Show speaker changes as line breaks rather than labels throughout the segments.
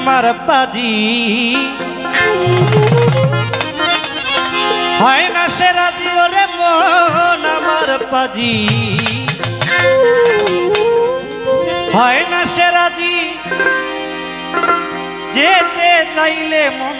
আমার পাজি। হয় না সে রাজি, ওরে মন আমার পাজি। হয় না সে রাজি, যেতে চাইলে মন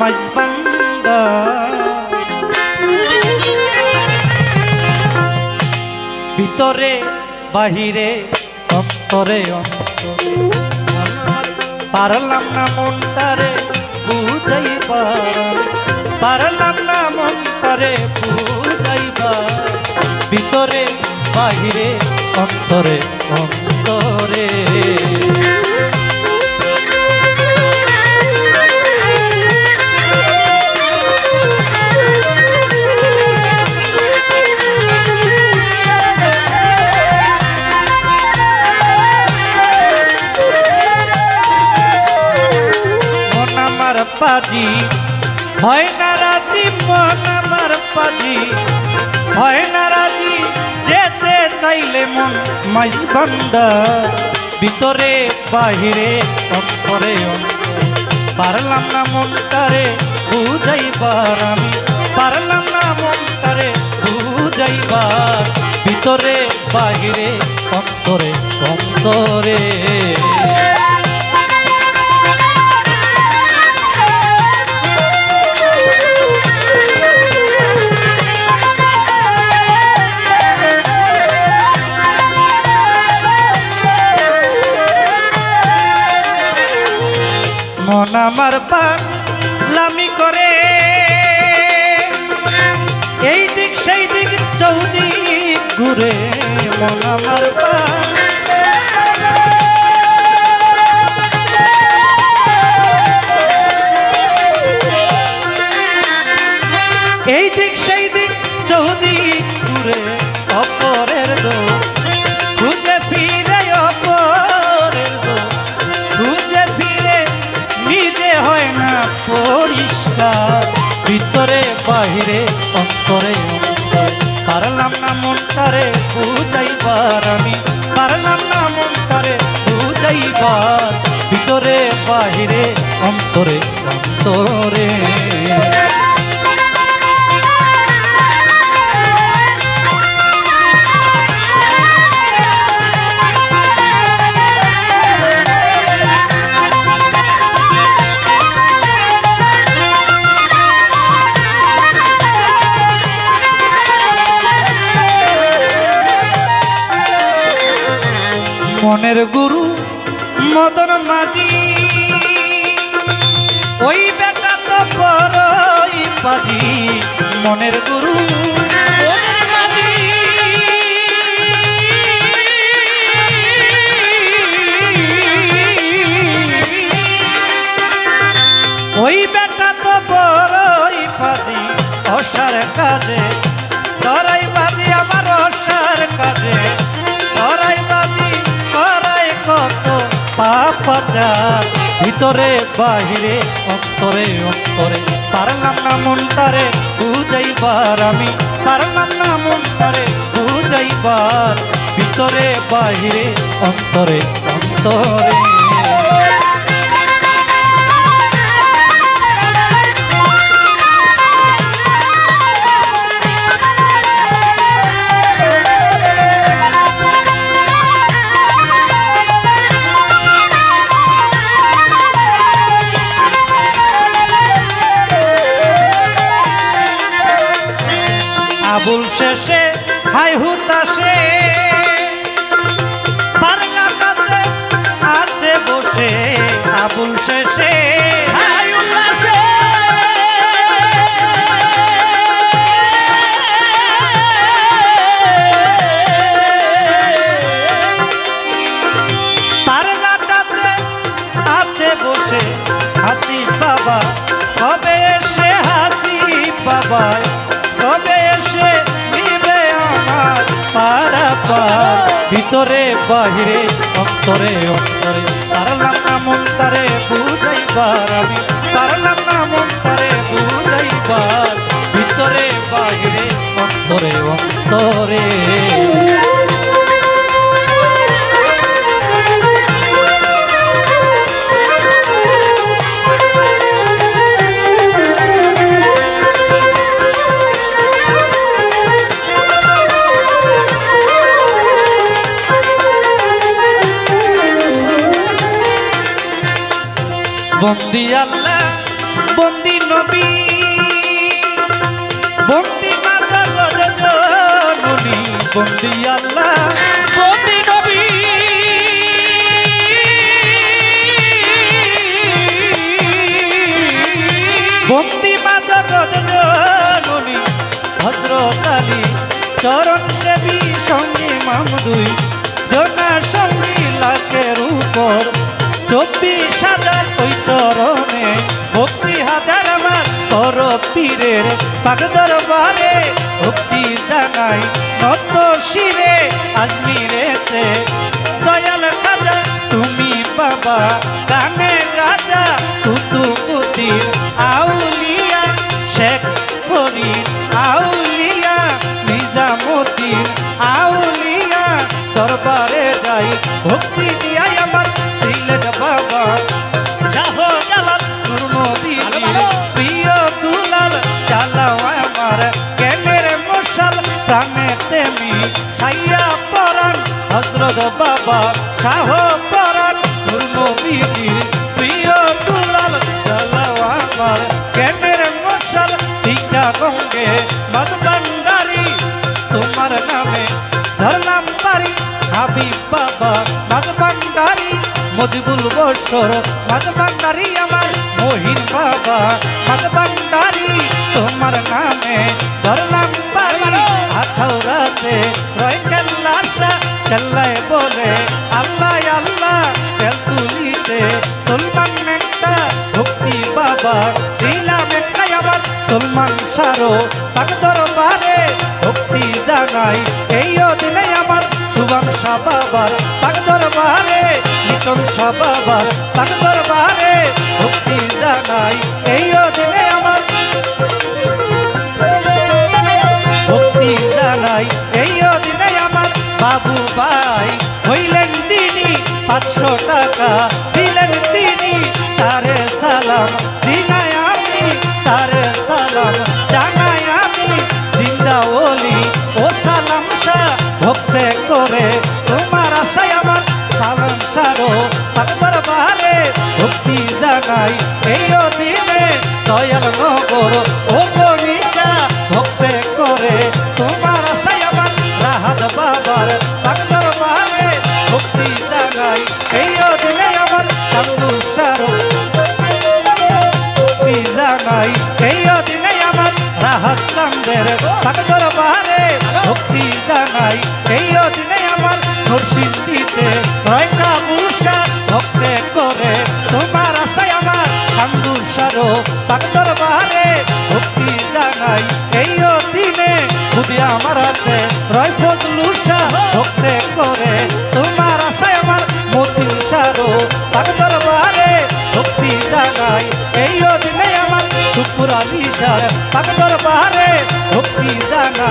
মাঝবান্দা ভিতরে, বাহিরে, অন্তরে অন্তরে। পারলাম না মনটারে বুঝাই পারলাম না মনটারে বুঝাইবার। ভিতরে বাহিরে অন্তরে অন্তরে। মাইজ বান্দা ভিতরে, বাহিরে, অক্ষরে পারলাম না মনটারে, বুঝাইবার আমি। পারলাম না মনটারে, বুঝাইবার। ভিতরে, বাহিরে অন্তরে অন্তরে। আমার পাগলামি পারলাম না বুঝাইবার আমি পারলাম না মনটারে বুঝাইবার। ভিতরে বাহিরে অন্তরে অন্তরে। মনের গুরু মদন মাঝি। ওই বেটা তো বড়ই পাজি, মনের গুরু। ওই বেটা তো বড়ই পাজি, অসার কাজে। পাপাচার ভিতরে, বাহিরে, অন্তরে অন্তরে। পারলাম না মনটারে বুঝাইবার আমি। পারলাম না মনটারে বুঝাইবার। ভিতরে, বাহিরে, অন্তরে অন্তরে। শেষে হাই হুতাশে। পারগাটাতে আছে বসে আবুল শেষে। হাই উল্লাসে পারগাটাতে আছে বসে হাসি বাবা। কবে এসে হাসি পার ভিতরে, বাহিরে, অন্তরে অন্তরে। তার পারলাম মন তারে বুঝাইবার আমি। তার পারলাম মন তারে বুঝাইবার। ভিতরে, বাহিরে, অন্তরে অন্তরে। বন্দি আল্লাহ, বন্দি নবী। বন্দি মাতা গজনী বন্দি আল্লাহ,
বন্দি নবী।
বন্দি মাতা গজনী চরণ সেবী সঙ্গী মামদুই জনা সঙ্গী লাখের উপর। চব্বিশ হাজার ওই চরণে, ভক্তি হাজার আমার পর পীরের পাক দরবারে। ভক্তি জানাই নত শিরে, আজমিরেতে। দয়াল খাজা, তুমি বাবা রাজা আউলিয়া, শেখ আউলিয়া আউলিয়া, দরবারে যাই ভক্তি শাহ জালাল নূর নবীর প্রিয় দুলাল চালাও আমার কেনের মশাল প্রাণে তেমি সাইয়া পরাণ হজরত বাবা শাহ পরাণ। নূর নবীজির প্রিয় দুলাল চালাও আমার কেনের মশাল চিটা গঙ্গে মদ তোমার নামে ধরলাম পারি হাবিব বাবা মজিবুল বসর মাঝ ভান্ডারি আমার মহিন বাবা। মাঝ তোমার নামে ধরলাম পারি আঠাউরাতে রয় কেল্লাসা কেল্লায় বলে, আল্লাহ আল্লাহ, তেল তুলিতে। সলমান ভক্তি বাবা। আবার সলমান সারো তাক দরবারে ভক্তি জানাই। এই দিনে আমার সুবাম শাহ বাবার তাক দরবারে লিটন শাহ বাবার তাক দরবারে ভক্তি জানাই। এই দিনে আমার ভক্তি জানাই। এই দিনে আমার বাবু ভাই হইলেন যিনি পাঁচশো টাকা। জানাই এই দিনে দয়াল নগর ও গণিসা ভক্তে করে। তোমার আশায় রাহাত বাবার তার দরবারে ভক্তি জানাই এই দিনে আমার কান্দু সারো। ভক্তি জানাই এই দিনে আমার রাহাত চান্দের তার দরবারে ভক্তি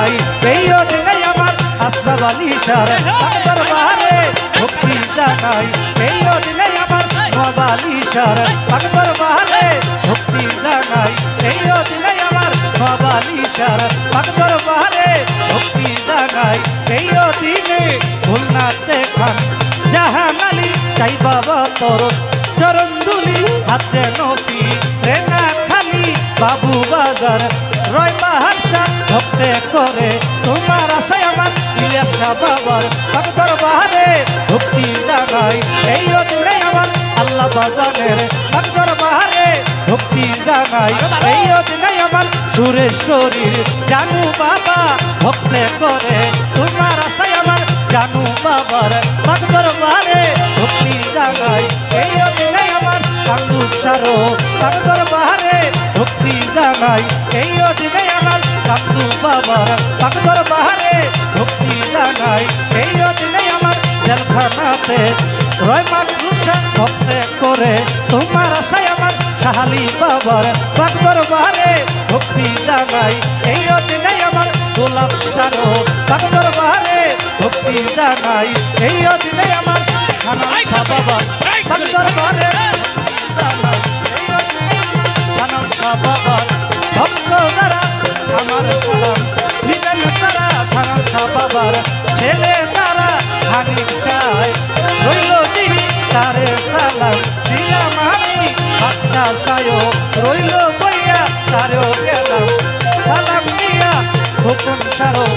জানাই এই দিনে আমার আশরাফ আলী সার তার দরবারে ভক্তি জানাই এই দিনে আমার নব আলী সার তার দরবারে ভক্তি জানাই এই দিনে আমার নব আলী সার তার দরবারে ভক্তি জানাই এই দিনে ভুলনাতে খান জাহান আলী চাই বাবা তোর চরণ দুলি হাতে নফি রেনা খালি বাবু বাজার ভক্তে করে। তোমার আশায় আমার ইলিয়াসা বাবার তার দরবারে ভক্তি জানাই এই দিনে আমার আল্লাহ বাজানের তার দরবারে ভক্তি জানাই এই দিনে আমার সুরেশ্বরীর জানু বাবা ভক্তে করে। তোমার আশায় আমার জানু বাবার তার দরবারে ভক্তি জানাই এই দিনে আমার কান্দু সারো তার দরবারে ভক্তি জানাই এই কান্দু বাবার তার দরবারে ভক্তি জানাই। এই দিনে আমার জেলখানাতে রয় মাকরুষা ভক্তে করে। তোমার আশায় আমার সাহালি বাবার পাক দরবারে ভক্তি জানাই। এই দিনে আমার গোলাপ সারো পাক দরবারে ভক্তি জানাই। এই দিনে আমার শাহ বাবা পাক দরবারে সাহেব রইল তিনি তারে বইয়া তারেও গেলাম। সালাম দিয়া গোপন সারো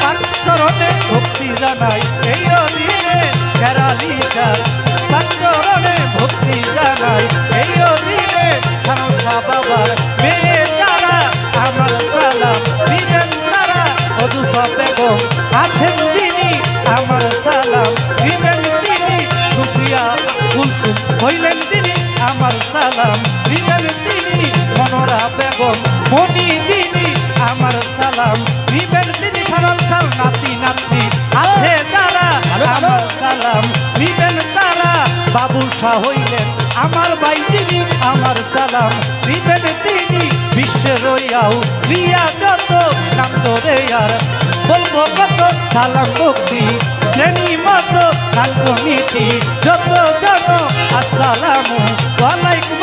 পাঁচ চরণে ভক্তি জানাই। এই অধীনে সেরালি সার পাঁচ চরণে ভক্তি জানাই। এই অধীনে সানসা বাবার মেয়ে যারা, আমার সালাম দিবেন তারা। অদুফা বেগম আছেন যিনি, আমার সালাম দিবেন তিনি। সুফিয়া কুলসুম হইলেন যিনি, আমার সালাম তিনি বেগম মনি আমার সালাম। দিবেন তিনি সারাল সাল নাতি নাতনি আছে যারা আমার সালাম। দিবেন তারা বাবু শাহ হইলেন আমার ভাই যিনি আমার সালাম। দিবেন তিনি বিশ্বের রইয়াও লিয়া যত নাম ধরে আর বলব কত সালাম ভক্তি শ্রেণি মতো গান কমিটি যত জন আসসালামু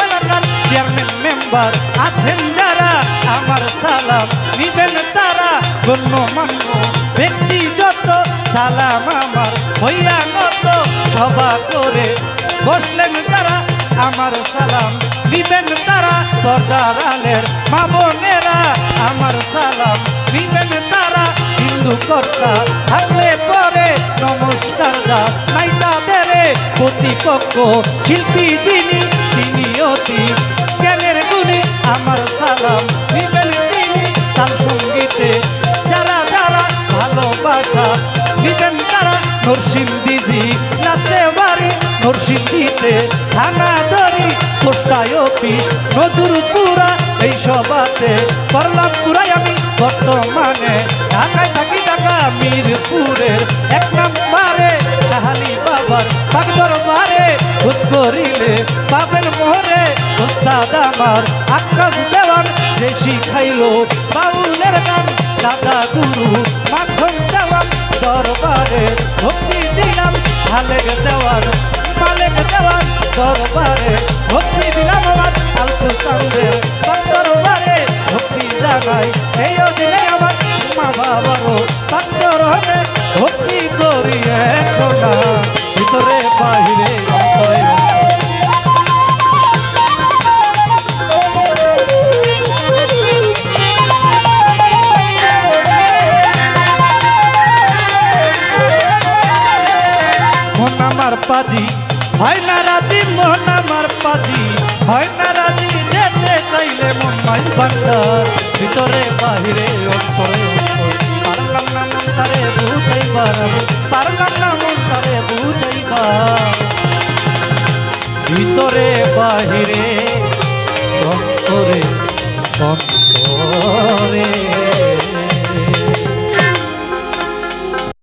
এলাকার চেয়ারম্যান মেম্বার আছেন যারা আমার সালাম নিবেন তারা। গণ্যমান্য ব্যক্তি যত, সালাম আমার হইয়া নত। সভা করে বসলেন যারা আমার সালাম নিবেন তারা। পর্দার আলের মা বোনেরা, আমার সালাম নিবেন তারা। হিন্দু কর্তা থাকলে পরে নমস্কার দা নাই তাদের। প্রতিপক্ষ শিল্পী যিনি, তিনি অতি জ্ঞানের গুণী। আমার সালাম নিবেন তিনি তার সঙ্গীতে। যারা যারা ভালোবাসা, নিবেন তারা নরসিংদীজি নাতে বাড়ি নরসিংদীতে, থানা ধরি, পোস্টায় অফিস নজরপুরা এই সবাতে করলাম পুরাই আমি বর্তমানে। ঢাকায় থাকি ঢাকা, মিরপুরের এক নম্বরে বাবার বাগ দরবারে খোঁজ করিলে পাবেন মোহরে। ওস্তাদ আমার আকাশ দেওয়ান যে শিখাইলো বাউলের গান, দাদা গুরু মাখন দেওয়ান দরবারে ভক্তি দিলাম মালেক দেওয়ান মালেক দেওয়ান দরবারে ভক্তি দিলাম আমার আলতু কান্দের পাঁচ দরবারে হয় না রাজি যেতে চাইলে মুম্বাই ভান্ডার। ভিতরে, বাহিরে, অন্তরে পারলাম না মন তারে বুঝাইবার আমি পারলাম না মন তারে বুঝাইবার ভিতরে, বাহিরে, অন্তরে অন্তরে।